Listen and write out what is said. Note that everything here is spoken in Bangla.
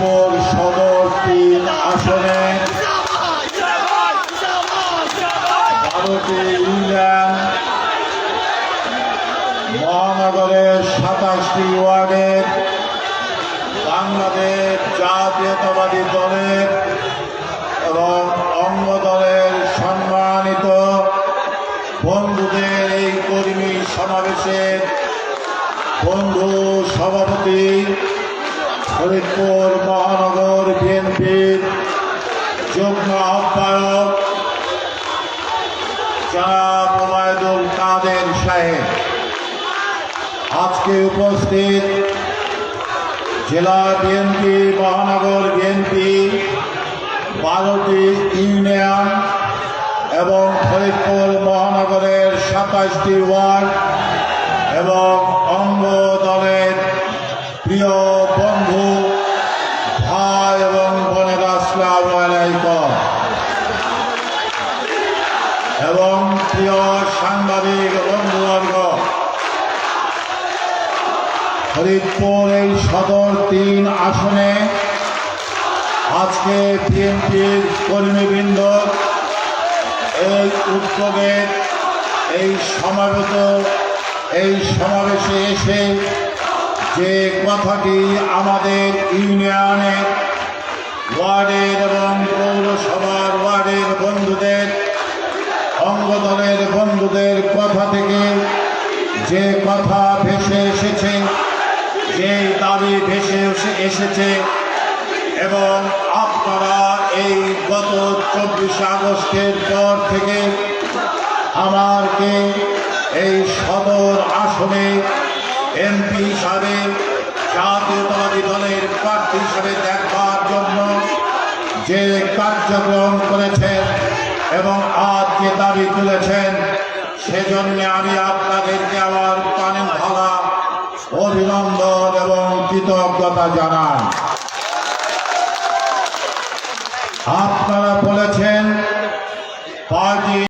শ্যামল সদর তিন আসনে মহানগরের সাতাশটি ওয়ার্ডের বাংলাদেশ জাতীয়তাবাদী দলের এবং অঙ্গ দলের সম্মানিত বন্ধুদের এই কর্মী সমাবেশের বন্ধু সভাপতি ফরিদপুর মহানগর বিএনপির যুগ্ম আহ্বায়ক জনাব ওবায়দুল কাদের সাহেব। আজকে উপস্থিত জেলা বিএনপি, মহানগর বিএনপি, বারোটি ইউনিয়ন এবং ফরিদপুর মহানগরের সাতাশটি ওয়ার্ড এবং অঙ্গ প্রিয় সাংবাদিক, বন্ধুবর্গ, ফরিদপুর এই সদর তিন আসনে আজকে বিএনপির কর্মীবৃন্দ এই উদ্যোগে এই সমাবেত, এই সমাবেশে এসে যে কথাটি আমাদের ইউনিয়নের ওয়ার্ডের এবং পৌরসভার অঙ্গদলের বন্ধুদের কথা থেকে যে কথা ভেসে এসেছে যে দাবি ভেসে এসে- এসেছে, এবং আপনারা এই গত চব্বিশে আগস্টের পর থেকে আমারকে এই সদর আসনে এমপি হিসাবে, জাতীয়তাবাদী দলের প্রার্থী হিসাবে দেখবার জন্য যে কার্যক্রম করেছেন এবং আমাকে দাবি তুলেছেন, সেজন্য আমি আপনাদেরকে আমার পানি ভালা অভিনন্দন এবং কৃতজ্ঞতা জানাই। আপনারা বলেছেন, পার্টি